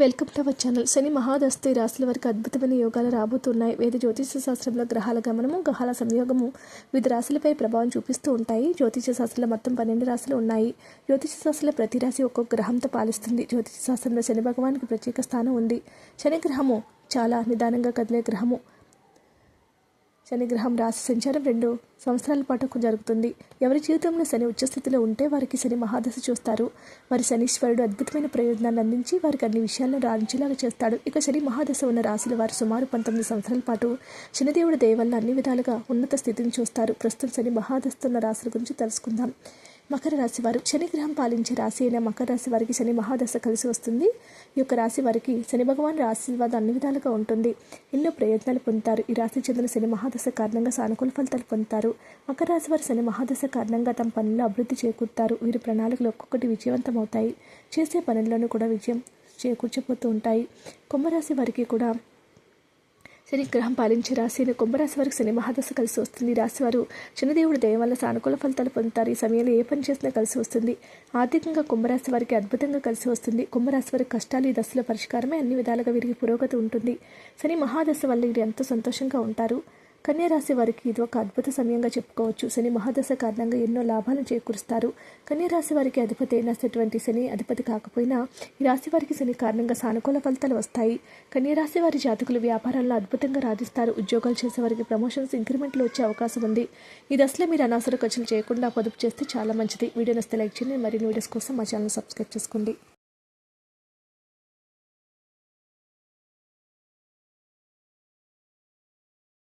Welcome to our channel. శని మహాదస్తు రాశుల వారికి అద్భుతమైన యోగాలు రాబోతున్నాయి. వేద జ్యోతిష శాస్త్రంలో గ్రహాల గమనము గ్రహాల సంయోగము వివిధ రాశులపై ప్రభావం చూపిస్తూ ఉంటాయి. జ్యోతిష శాస్త్రంలో మొత్తం పన్నెండు రాశులు ఉన్నాయి. జ్యోతిష శాస్త్రంలో ప్రతి రాశి ఒక్కొక్క గ్రహంతో పాలిస్తుంది. జ్యోతిష శాస్త్రంలో శని భగవానికి ప్రత్యేక స్థానం ఉంది. శని గ్రహము చాలా నిదానంగా కదిలే గ్రహము. శనిగ్రహం రాశి సంచారం రెండు సంవత్సరాల పాటు జరుగుతుంది. ఎవరి జీవితంలో శని ఉచ్చస్థితిలో ఉంటే వారికి శని మహాదశ చూస్తారు. వారి శనీశ్వరుడు అద్భుతమైన ప్రయోజనాన్ని అందించి వారికి అన్ని విషయాలను రాణించేలాగా చేస్తాడు. ఇక శని మహాదశ ఉన్న రాశులు వారు సుమారు పంతొమ్మిది సంవత్సరాల పాటు శనిదేవుడి దయ వల్ల అన్ని విధాలుగా ఉన్నత స్థితిని చూస్తారు. ప్రస్తుతం శని మహాదశ ఉన్న రాశుల గురించి తెలుసుకుందాం. మకర రాశి వారు శనిగ్రహం పాలించే రాశి అయిన మకర రాశి వారికి శని మహాదశ కలిసి వస్తుంది. ఈ యొక్క రాశి వారికి శని భగవాన్ ఆశీర్వాదం అన్ని విధాలుగా ఉంటుంది. ఎన్నో ప్రయత్నాలు పొందుతారు. ఈ రాశి చెందిన శని మహాదశ కారణంగా సానుకూల ఫలితాలు పొందుతారు. మకర రాశి వారు శని మహాదశ కారణంగా తమ పనుల్లో అభివృద్ధి చేకూరుతారు. వీరి ప్రణాళికలు ఒక్కొక్కటి విజయవంతమవుతాయి. చేసే పనుల్లోనూ కూడా విజయం చేకూర్చబోతూ ఉంటాయి. కుంభరాశి వారికి కూడా శని గ్రహం పాలించే రాశిని కుంభరాశి వారికి శని మహాదశ కలిసి వస్తుంది. రాశివారు రాశి దయ వల్ల సానుకూల ఫలితాలు పొందుతారు. ఈ సమయంలో ఏ పని చేసినా కలిసి వస్తుంది. ఆర్థికంగా కుంభరాశి వారికి అద్భుతంగా కలిసి వస్తుంది. కుంభరాశి వారికి కష్టాలు ఈ దశలో పరిష్కారమే అన్ని విధాలుగా వీరికి పురోగతి ఉంటుంది. శని మహాదశ వల్ల వీరు ఎంతో సంతోషంగా ఉంటారు. కన్యారాశి వారికి ఇది ఒక అద్భుత సమయంగా చెప్పుకోవచ్చు. శని మహాదశ కారణంగా ఎన్నో లాభాలను చేకూరుస్తారు. కన్యరాశి వారికి అధిపతి అయినటువంటి శని అధిపతి కాకపోయినా ఈ రాశి వారికి శని కారణంగా సానుకూల ఫలితాలు వస్తాయి. కన్యరాశి వారి జాతకులు వ్యాపారాల్లో అద్భుతంగా రాధిస్తారు. ఉద్యోగాలు చేసే వారికి ప్రమోషన్స్ ఇంక్రిమెంట్లు వచ్చే అవకాశం ఉంది. ఈ దశలో మీరు అనవసర ఖర్చులు చేయకుండా పొదుపు చేస్తే చాలా మంచిది. వీడియో నస్తే లైక్ చేయండి. మరిన్ని వీడియోస్ కోసం మా ఛానల్ సబ్స్క్రైబ్ చేసుకోండి.